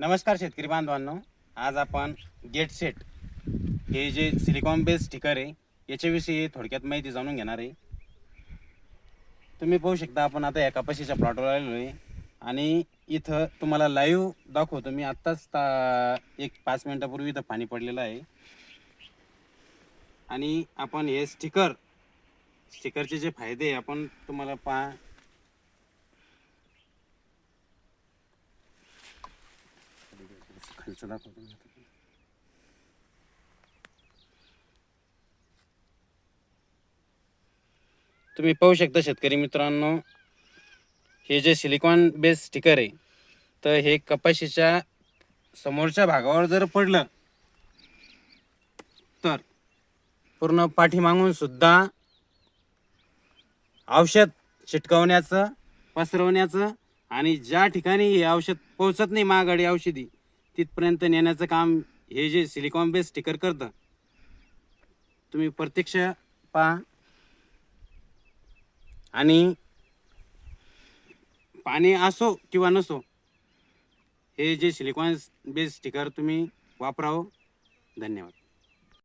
नमस्कार शेतकरी बांधवांनो. आज आपण गेट सेट हे जे सिलिकॉन बेस स्टिकर आहे याच्याविषयी थोडक्यात माहिती जाणून घेणार आहे. तुम्ही पाहू शकता आपण आता या कपाशीच्या प्लॉटवर आलेलो आहे. आणि इथं तुम्हाला लाईव्ह दाखवतो. मी आत्ताच ता एक पाच मिनिटापूर्वी इथं पाणी पडलेलं आहे. आणि आपण हे स्टिकर स्टिकरचे जे फायदे आहे आपण तुम्हाला पा खालचं दाखवतो मी आता. तुम्ही पाहू शकता शेतकरी मित्रांनो हे जे सिलिकॉन बेस स्टिकर आहे तर हे कपाशीच्या समोरच्या भागावर जर पडलं तर पूर्ण पाठीमागून सुद्धा औषध चिटकवण्याचं पसरवण्याचं आणि ज्या ठिकाणी हे औषध पोहोचत नाही महागडी औषधी तिथपर्यंत नेण्याचं काम हे जे सिलिकॉन बेस स्टिकर करतं तुम्ही प्रत्यक्ष पहा आणि पाणी असो किंवा नसो हे जे सिलिकॉन बेस स्टिकर तुम्ही वापरावं. धन्यवाद.